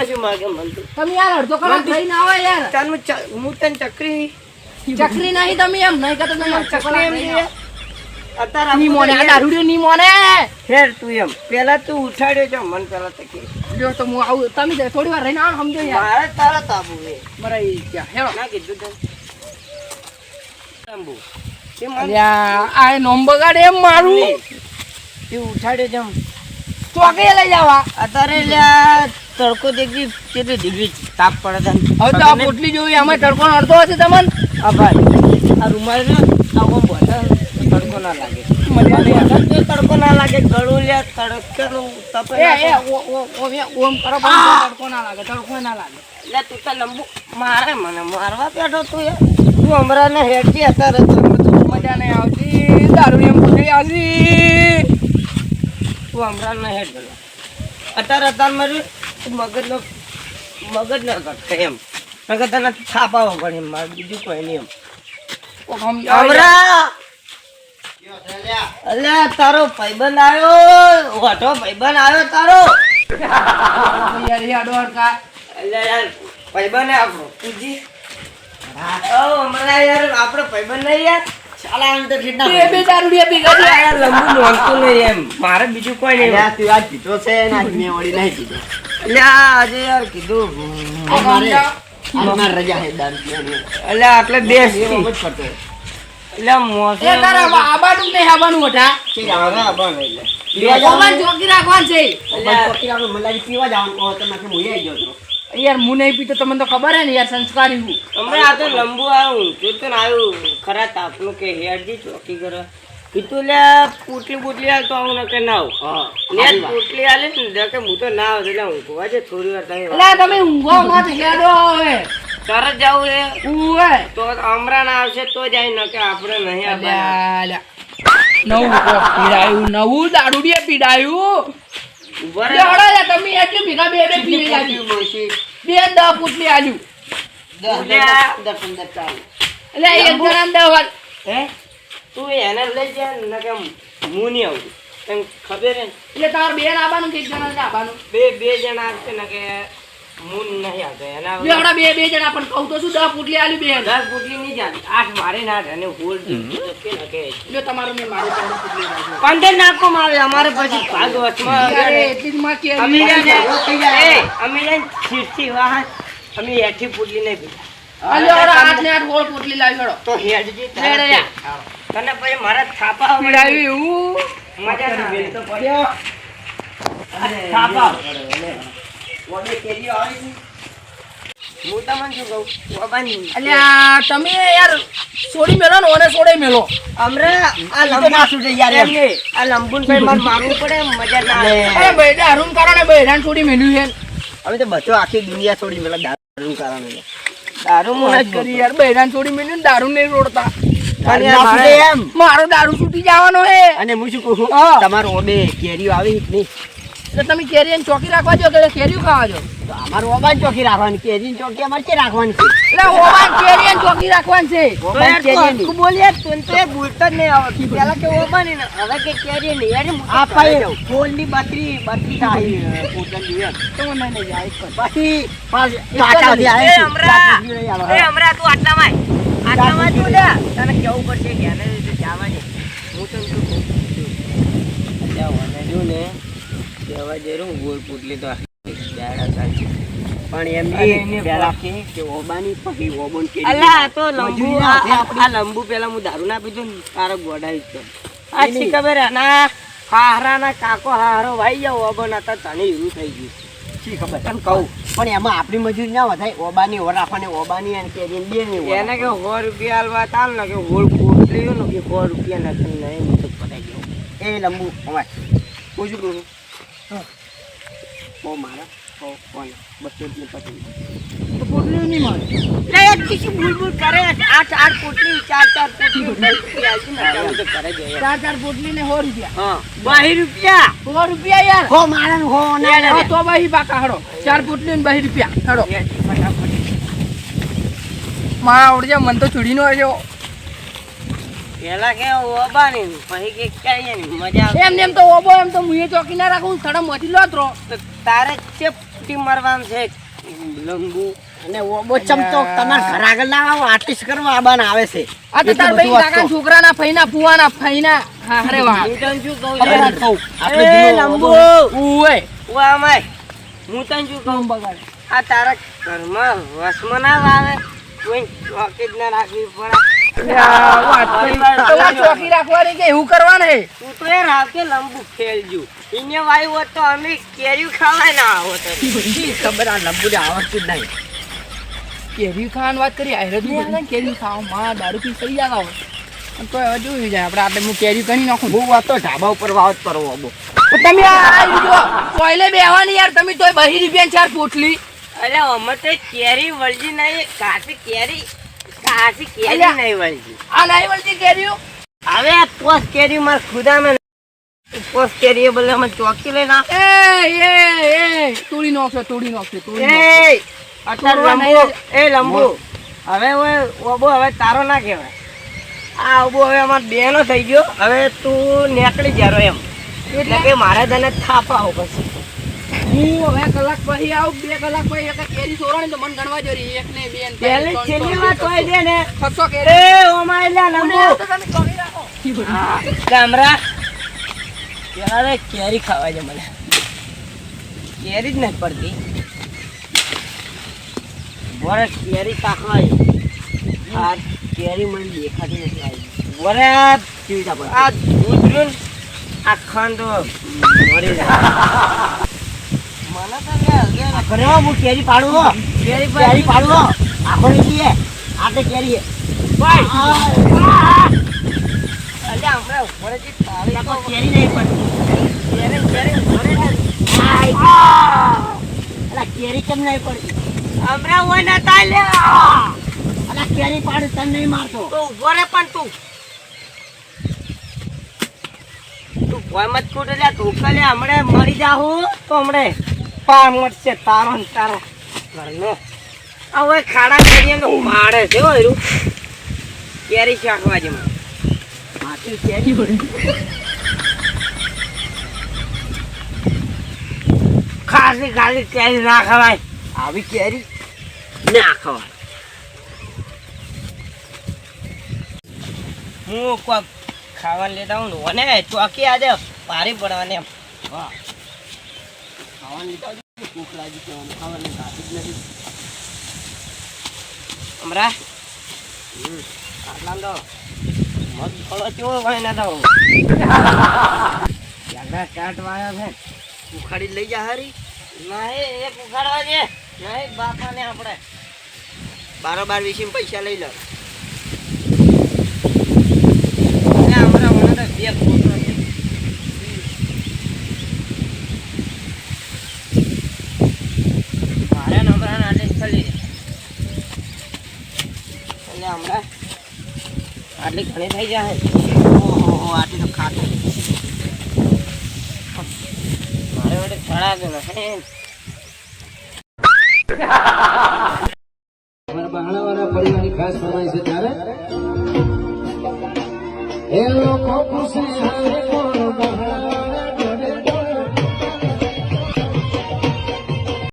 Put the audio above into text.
કશું માગે મન તો. તમે યાર અડધો કલાક થઈને આવો યાર. તને હું તને ચકરી ચકરી નહીં તમે એમ નહીં કે તમે ચકરી એમ થઈને અત્યારે ની મોને આ દારૂડિયો ની મોને હેર તું એમ. પેલા તું ઉઠાડ્યો છે મન પેલા તો કે જો તો હું આવું તમે થોડી વાર રહીને આવો સમજો યાર. મારે તારા તાબુ હે બરાઈ ગયા. હેલો ના કીધું તને. તાંબુ. તે મને અલ્યા આ નોમ બગાડે એમ મારું. તે ઉઠાડ્યો જમ. એમ. ચોકે લઈ જવા. અત્યારે લ્યા તડકો દેખી કેટલી ડિગ્રી તાપ પડે છે. હવે તો આ પોટલી જોઈ અમે તડકો નડતો હશે તમને? આ ભાઈ આ રૂમાલ ને આવો બોટલ તડકો ના લાગે. તડકો ના લાગે ગળું ઓ એ ઓમ કરો તડકો ના લાગે તડકો ના લાગે. એટલે તું તો લંબુ મારે મને મારવા બેઠો તું તું હમણાં ને હેડજી અત્યારે. મજા નહીં આવતી. દારૂ એમ પોટલી આવતી. તું હમણાં ને ગયો અત્યારે અત્યારે મારું મગજનો મગજ ન ઘટકે એમ. નકર તને થાપાવો પડે એમ મારે બીજું કોઈ નહીં એમ. અલ્યા. તારો ભાઈબંધ આવ્યો. વાટો ભાઈબંધ આવ્યો તારો. યાર યાર ડોરકા અલ્યા યાર ભાઈબંધ આપણો પૂજી. હમણાં યાર આપણો ભાઈબંધ નહીં યાર. મારે બીજું કોઈ નહીં અલ્યા તું પીતો છે આજ યાર કીધું ઓ મારે રજા છે દારૂ પીવાની. આટલે બેસ એવો જ મોસે એ તારા આબાનું જ આબાનું હતા છે આવે આબા નહીં લે. પીવા જવાનું ઓમાન ચોકી રાખવાનું છે. ચોકી આપણે મલાઈ પીવા જવાનું કહો તો નાખે હું આવી ગયો યાર હું નહીં પીતો તમને તો ખબર હે ને યાર સંસ્કારી હું. હમણાં આ તો લંબુ આવ્યું તો આવ્યું ખરા તાપનું કે હેડજી ચોકી કરે. કીધું લે પોટલી પોટલી આલ તો આવું કે ના આવું. હા પોટલી આલે ને કે હું તો ના આવું એટલે ઊંઘવા છે થોડી વાર તમે એટલે તમે ઊંઘો મત હેડો હવે. તરત જવું છે? ઉવે તો અમરાન આવશે તો જાય ન કે આપણે નહીં અલ્યા. નવું પીડાયું નવું પીડાયું. લે, રહો. હળો યાર, તમે એટલી ભેગા બે બે પી આલ્યું બે દસ પૂટલી આલ્યું. દસ પંદર ચાલુ એટલે એક જણા દસ હે? તું એને લઈ જાય ને કે હું નહીં આવું. તને ખબર હે એટલે તાર બે આવવાનું કે એક જણા આવવાનું બે બે જણા આવશે ને કે હું નહીં આવતો. એના લે, બે બે જણા પણ કહું તો શું દસ પૂટલી આલ્યું બે દસ પોટલી નહીં આઠ મારે ના અને હોલ કે ન કે. જો તમારું મેં મારું ચાર પૂટલી પંદર નાખો આવે અમારે પછી ભાગ વચમાં એટલી જ માં કે અમે યાર, જાય એ અમે જાય શીરથી વાહન અમે હેઠી પુડલી નહીં પીતા અલ્યો, આઠ ને આઠ ગોળ પૂટલી લાવી તો લે. તને પછી મારા થાપા ઉડાવી એવું? મજા ના આવે. તો પડ્યો. થાપા. વડે કેરીઓ આવી હું તમને શું કહું? બાબાની અલ્યા તમે યાર છોડી મેલો ને ઓને છોડે મેલો. હમણાં આ લંબુ યાર આ લંબુન ભાઈ મારે મારવું પડે મજા ના આવે. અરે ભાઈ દારૂન કારણે બહેરાન છોડી મેલ્યું છે. અમે તો બચો આખી દુનિયા છોડી પેલા દારૂ કારણે. દારૂ હું કરી યાર બહેરાન છોડી મેલ્યું દારૂ નહીં રોડતા. એમ મારો દારૂ છૂટી જવાનો હે અને હું શું કહું. તમારો ઓબે કેરીઓ આવી નહીં એટલે તમે કેરી ચોકી રાખવા જો કે કેરીઓ ખાવા જો તો ઓબાન ચોકી રાખવાની કેરી ચોકી અમારે કે રાખવાની છે એટલે હોવાન કેરી ચોકી રાખવાની છે ઓબાન યાર તું કેરીઓ નહીં. હરખું બોલ યાર, તું તો યાર બોલતો જ નહીં આવડતું. પહેલા કે ઓબાની ને, હવે કે કેરી નહીં. યાર, હું તો આ ઘરે પાય જાઉં. ફોનની બત્રી બત્રી થાય પોતાની. તો મને જાય આવે આવો. તું તને કેવું પડશે કે આને લીધે જવા દે. હું તને શું કહું? જો ને, કહેવા જરૂર ગોળ પૂટલી તો પણ એમ અરે નહીં, એને પહેલા કે કે ઓબાની પછી ઓબોન કેરી અલ્યા, તો લંબુ આ પેલા હું દારૂ ના પીધું ને તારો ગોડાઈ જ આ ખબર કાકો હારો ભાઈ જાવ ઓબન હતા તને એવું થઈ ગયું. શી ખબર? તને કહું. પણ એમાં આપણી મજૂરી ના વધાય ઓબાની ઓર રાખવાની ઓબાની અને કેરી બે ની એને કે સો રૂપિયા હાલવા તાલ ને કે હોળ પોટલી ને કે સો રૂપિયા નથી નહીં હું તો પડાઈ ગયો. એ લંબુ અમારે. હું શું કરું ઓ મારા. ચાર ચાર પોટલી દસ રૂપિયા આલજી ને. કે હું. તો પોટલી ને બાહી રૂપિયા. મારા તો મન આવ્યો પેલા કે ઓબા ને પછી કે ક્યાં મજા એમ એમ તો ઓબો એમ તો મુએ ચોકી ના રાખું સડમ મોટી લો તો. તારે બુટી મારવાનું છે. લંબુ અને ઓબો ચમચો તમાર ઘર આગળ ના આવો આર્ટિસ્ટ કરવા આબાન આવે છે. આ તો તાર ભાઈ કાકા. છોકરાના ફઈના ફુવાના ફઈના હા અરે વાહ. હું તને શું કહું? આપણે ના છું? કહું. એ લંબુ. ઉવે વાહ માય હું તને શું કહું? બગાડ. આ તારા ઘરમાં વસમાં ના આવે કોઈ ચોકી જ ના રાખવી પડે. ચોકી ઢાબા ઉપર વાત કરો ઓબો તમે ટોયલે બેહવાની યાર તમે તોય બહી રૂપિયા ચાર પોટલી અરે અમે તો કેરી વળજી નહીં કાચી કેરી કાચી કેરી. નહીં વળજી આ નહીં વળતી કેરીઓ? હવે પોસ કેરી માર ખુદામાં પોસ કેરી એ અમે ચોકી લઈને આપ એ એ એ તોડી નાખશે તોડી નાખશે તોડી એ અત્યારે લંબુ એ લંબુ. હવે ઓબો હવે તારો ના કહેવાય. આ ઓબો હવે અમાર બેનો થઈ ગયો. હવે તું નીકળી જારો એમ. એટલે કે મારે તને થાપાવો પછી. હું હવે કલાક પછી આવું બે કલાક પછી એક કેરી સોરાણી તો મને ગણવા જો એક ને બે ને પહેલી છેલ્લી વાત હોય છે ને છસો કેરી. એ તમે રાખો. ખાવા છે મને? કેરી જ નથી પડતી. બોરે કેરી કાખવા આ કેરી મને દેખાતી નથી આવી. બોરે આ કેવી આ દૂધ આ ખંડ મરી જાય. મને હું કેરી પાડું હો. કેરી પાડી. હો. આખો નહીં છીએ. આટલે કેરી કેમ નહીં પડતી? હમણાં હોય ને તાય લે. અલા, કેરી પાડું તને નહીં મારતો. તો ઊભો રે પણ તું. તું ભોય મત કૂટ લે તું કલે હમણે મરી જાહું તો હમણે. પાર મળશે હવે ખાડા કરીએ છે કેરી શાકવા જેમાં માટી કેરી પડે. ખાસી ખાલી કેરી ના ખવાય. આવી કેરી ના ખવાય. હું કોક ખાવાનું લેતા હું ને ચોકી આજે પારી પડવાની વાહ. લીધા વગર ભૂખ લાગી છે, આમ ખાવાનું ખાધું જ નથી. હમણાં આટલા તો મત ફળો કેવો હોય ને તો? ઝાડા કાટવાયા છે. ઉખાડી લઈ જા હારી. નહીં એક ઉખાડવા છે નહીં બાપાને આપણે બારોબાર વીસી પૈસા લઈ લો. મને બે ફોટો છે મારે ને હમણાં આટલે જ ખાલી છે. એટલે હમણાં આટલી ઘણી થઈ જાય. ઓહો આટલી તો ખાતું મારે વડે ખડા હે અમારા બહાણાવાળા પરિવારની ખાસ ફરમાઈશ છે ત્યારે એ લોકો ખુશ હારે